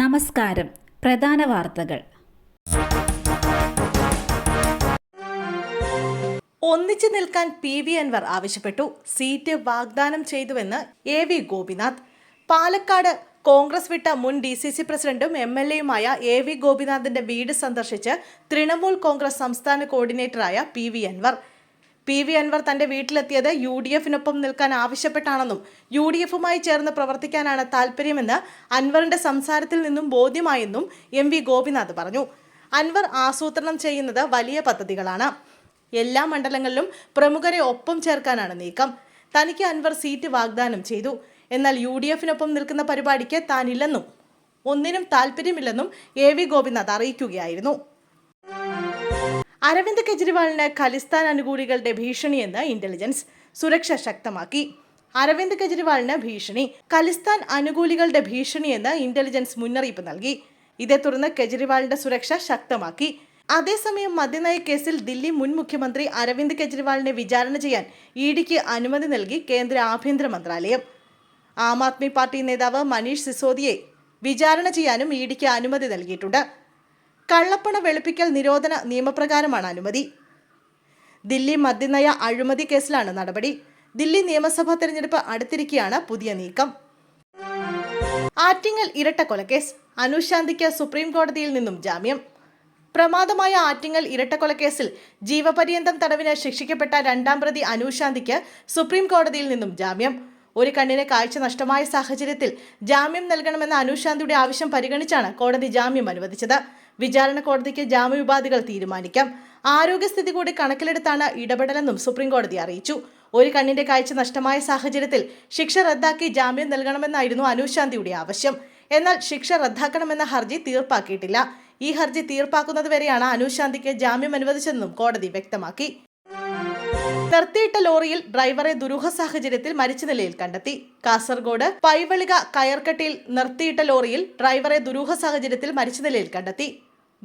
നമസ്കാരം. പ്രധാന വാർത്തകൾ. ഒന്നിച്ചു നിൽക്കാൻ പി വി അൻവർ ആവശ്യപ്പെട്ടു. സീറ്റ് വാഗ്ദാനം ചെയ്തുവെന്ന് എ വി ഗോപിനാഥ്. പാലക്കാട് കോൺഗ്രസ് വിട്ട മുൻ ഡി സി സി പ്രസിഡന്റും എം എൽ എയുമായ എ വി ഗോപിനാഥിന്റെ വീട് സന്ദർശിച്ച് തൃണമൂൽ കോൺഗ്രസ് സംസ്ഥാന കോർഡിനേറ്ററായ P V Anvar. P V Anvar തന്റെ വീട്ടിലെത്തിയത് യു ഡി എഫിനൊപ്പം നിൽക്കാൻ ആവശ്യപ്പെട്ടാണെന്നും യു ഡി എഫുമായി ചേർന്ന് പ്രവർത്തിക്കാനാണ് താൽപ്പര്യമെന്ന് അൻവറിന്റെ സംസാരത്തിൽ നിന്നും ബോധ്യമായെന്നും എം വി ഗോപിനാഥ് പറഞ്ഞു. അൻവർ ആസൂത്രണം ചെയ്യുന്നത് വലിയ പദ്ധതികളാണ്. എല്ലാ മണ്ഡലങ്ങളിലും പ്രമുഖരെ ഒപ്പം ചേർക്കാനാണ് നീക്കം. തനിക്ക് അൻവർ സീറ്റ് വാഗ്ദാനം ചെയ്തു. എന്നാൽ യു ഡി എഫിനൊപ്പം നിൽക്കുന്ന പരിപാടിക്ക് താനില്ലെന്നും ഒന്നിനും താല്പര്യമില്ലെന്നും എ വി ഗോപിനാഥ് അറിയിക്കുകയായിരുന്നു. അരവിന്ദ് കെജ്രിവാളിന് ഖലിസ്ഥാൻ അനുകൂലികളുടെ ഭീഷണിയെന്ന് ഇന്റലിജൻസ് സുരക്ഷ ശക്തമാക്കി. അരവിന്ദ് കെജ്രിവാളിന് ഭീഷണി ഖലിസ്ഥാൻ അനുകൂലികളുടെ ഭീഷണിയെന്ന് ഇന്റലിജൻസ് മുന്നറിയിപ്പ് നൽകി. ഇതേ തുടർന്ന് കെജ്രിവാളിന്റെ സുരക്ഷ ശക്തമാക്കി. അതേസമയം മദ്യനയ കേസിൽ ദില്ലി മുൻ മുഖ്യമന്ത്രി അരവിന്ദ് കെജ്രിവാളിനെ വിചാരണ ചെയ്യാൻ ഇ ഡിക്ക് അനുമതി നൽകി കേന്ദ്ര ആഭ്യന്തര മന്ത്രാലയം. ആം ആദ്മി പാർട്ടി നേതാവ് മനീഷ് സിസോദിയെ വിചാരണ ചെയ്യാനും ഇ ഡിക്ക് അനുമതി നൽകിയിട്ടുണ്ട്. കള്ളപ്പണ വെളുപ്പിക്കൽ നിരോധന നിയമപ്രകാരമാണ് അനുമതി. ദില്ലി മദ്യനയ അഴിമതി കേസിലാണ് നടപടി. ദില്ലി നിയമസഭാ തെരഞ്ഞെടുപ്പ് അടുത്തിരിക്കെയാണ് പുതിയ നീക്കം. ആറ്റിങ്ങൽ ഇരട്ട കൊലക്കേസ്. അനുശാന്തിക്ക് സുപ്രീം കോടതിയിൽ നിന്നും ജാമ്യം. പ്രമാദമായ ആറ്റിങ്ങൽ ഇരട്ടക്കൊലക്കേസിൽ ജീവപര്യന്തം തടവിന് ശിക്ഷിക്കപ്പെട്ട രണ്ടാം പ്രതി അനുശാന്തിക്ക് സുപ്രീം കോടതിയിൽ നിന്നും ജാമ്യം. ഒരു കണ്ണിന് കാഴ്ച നഷ്ടമായ സാഹചര്യത്തിൽ ജാമ്യം നൽകണമെന്ന അനുശാന്തിയുടെ ആവശ്യം പരിഗണിച്ചാണ് കോടതി ജാമ്യം അനുവദിച്ചത്. വിചാരണ കോടതിക്ക് ജാമ്യോപാധികൾ തീരുമാനിക്കാം. ആരോഗ്യസ്ഥിതി കൂടി കണക്കിലെടുത്താണ് ഇടപെടലെന്നും സുപ്രീം കോടതി അറിയിച്ചു. ഒരു കണ്ണിന്റെ കാഴ്ച നഷ്ടമായ സാഹചര്യത്തിൽ ശിക്ഷ റദ്ദാക്കി ജാമ്യം നൽകണമെന്നായിരുന്നു അനുശാന്തിയുടെ ആവശ്യം. എന്നാൽ ശിക്ഷ റദ്ദാക്കണമെന്ന ഹർജി തീർപ്പാക്കിയിട്ടില്ല. ഈ ഹർജി തീർപ്പാക്കുന്നതുവരെയാണ് അനുശാന്തിക്ക് ജാമ്യം അനുവദിച്ചതെന്നും കോടതി വ്യക്തമാക്കി. നിർത്തിയിട്ട ലോറിയിൽ ഡ്രൈവറെ ദുരൂഹ സാഹചര്യത്തിൽ മരിച്ച നിലയിൽ കണ്ടെത്തി. കാസർഗോഡ് പൈവളിക കയർക്കട്ടിയിൽ നിർത്തിയിട്ട ലോറിയിൽ ഡ്രൈവറെ ദുരൂഹ സാഹചര്യത്തിൽ മരിച്ച നിലയിൽ കണ്ടെത്തി.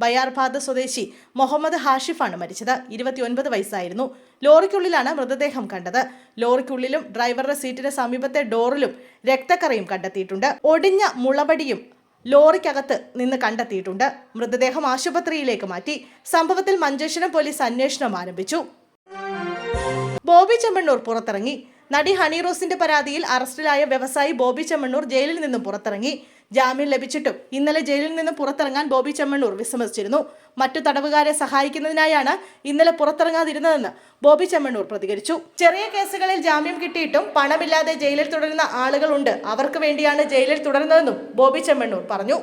ബയാർഭാദ് സ്വദേശി മുഹമ്മദ് ഹാഷിഫാണ് മരിച്ചത്. ഇരുപത്തിയൊൻപത് വയസ്സായിരുന്നു. ലോറിക്കുള്ളിലാണ് മൃതദേഹം കണ്ടത്. ലോറിക്കുള്ളിലും ഡ്രൈവറുടെ സീറ്റിന് സമീപത്തെ ഡോറിലും രക്തക്കറയും കണ്ടെത്തിയിട്ടുണ്ട്. ഒടിഞ്ഞ മുളപടിയും ലോറിക്കകത്ത് നിന്ന് കണ്ടെത്തിയിട്ടുണ്ട്. മൃതദേഹം ആശുപത്രിയിലേക്ക് മാറ്റി സംഭവത്തിൽ മഞ്ചേശ്വരം പോലീസ് അന്വേഷണം ആരംഭിച്ചു. ബോബി ചെമ്മണ്ണൂർ പുറത്തിറങ്ങി. നടി ഹണി റോസിന്റെ പരാതിയിൽ അറസ്റ്റിലായ വ്യവസായി ബോബി ചെമ്മണ്ണൂർ ജയിലിൽ നിന്നും പുറത്തിറങ്ങി. ജാമ്യം ലഭിച്ചിട്ടും ഇന്നലെ ജയിലിൽ നിന്നും പുറത്തിറങ്ങാൻ ബോബി ചെമ്മണ്ണൂർ വിസമ്മതിച്ചിരുന്നു. മറ്റു തടവുകാരെ സഹായിക്കുന്നതിനായാണ് ഇന്നലെ പുറത്തിറങ്ങാതിരുന്നതെന്ന് ബോബി ചെമ്മണ്ണൂർ പ്രതികരിച്ചു. ചെറിയ കേസുകളിൽ ജാമ്യം കിട്ടിയിട്ടും പണമില്ലാതെ ജയിലിൽ തുടരുന്ന ആളുകളുണ്ട്. അവർക്ക് വേണ്ടിയാണ് ജയിലിൽ തുടരുന്നതെന്നും ബോബി ചെമ്മണ്ണൂർ പറഞ്ഞു.